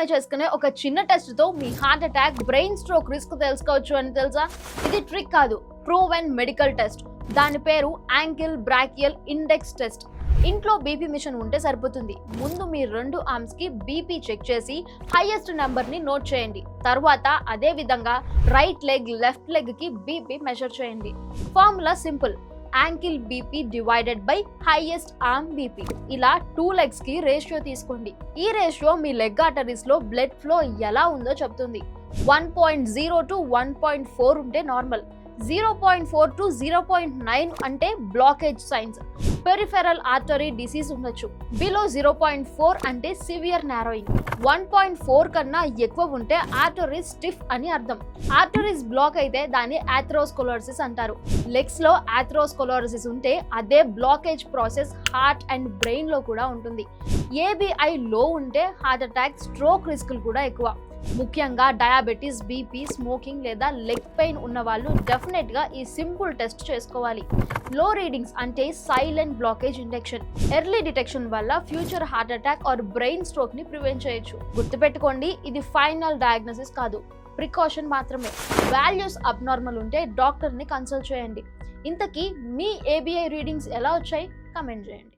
ఇంట్లోనే చేసుకునే ఒక చిన్న టెస్ట్తో మీ heart attack brain stroke risk తెలుసుకోవచ్చు అని తెలుసా? ఇది ట్రిక్ కాదు ప్రూవెన్ మెడికల్ టెస్ట్ దాని పేరు యాంకిల్ బ్రాకియల్ ఇండెక్స్ టెస్ట్ ఇంట్లో బీపీ మిషన్ ఉంటే సరిపోతుంది. ముందు మీ రెండు ఆర్మ్స్కి బీపీ చెక్ చేసి హైయెస్ట్ నెంబర్ని నోట్ చేయండి. తర్వాత అదే విధంగా రైట్ లెగ్ లెఫ్ట్ లెగ్కి బీపీ మెజర్ చేయండి. Formula simple ankle BP divided by highest arm BP. ఇలా టూ లెగ్స్కి రేషియో తీసుకోండి. ఈ రేషియో మీ లెగ్ ఆర్టరీస్లో బ్లడ్ ఫ్లో ఎలా ఉందో చెప్తుంది. One point zero to one point four ఉంటే normal. Zero point four to zero point nine అంటే blockage signs. Peripheral artery disease ఉండొచ్చు. బిలో జీరో పాయింట్ ఫోర్ అంటే severe narrowing. One point four కన్నా ఎక్కువ ఉంటే ఆర్టరీస్ స్టిఫ్ అని అర్థం. Arteries black అయితే దాన్ని ఆథ్రోస్కొలోరసిస్ అంటారు. లెగ్స్లో ఆథ్రోస్కొలోరసిస్ ఉంటే అదే బ్లాకేజ్ ప్రాసెస్ హార్ట్ అండ్ బ్రెయిన్లో కూడా ఉంటుంది. ఏబిఐ లో ఉంటే హార్ట్ అటాక్ స్ట్రోక్ రిస్కులు కూడా ఎక్కువ. ముఖ్యంగా డయాబెటీస్ బీపీ స్మోకింగ్ లేదా లెగ్ పెయిన్ ఉన్న వాళ్ళు డెఫినెట్గా ఈ సింపుల్ టెస్ట్ చేసుకోవాలి. లో రీడింగ్స్ అంటే silent blockage induction early detection వల్ల future heart attack or brain స్ట్రోక్ని prevent చేయొచ్చు. గుర్తుపెట్టుకోండి ఇది ఫైనల్ డయాగ్నోసిస్ కాదు. ప్రికాషన్ మాత్రమే. వాల్యూస్ అబ్నార్మల్ ఉంటే డాక్టర్ని కన్సల్ట్ చేయండి. ఇంతకీ మీ ఏబిఐ రీడింగ్స్ ఎలా వచ్చాయి? కమెంట్ చేయండి.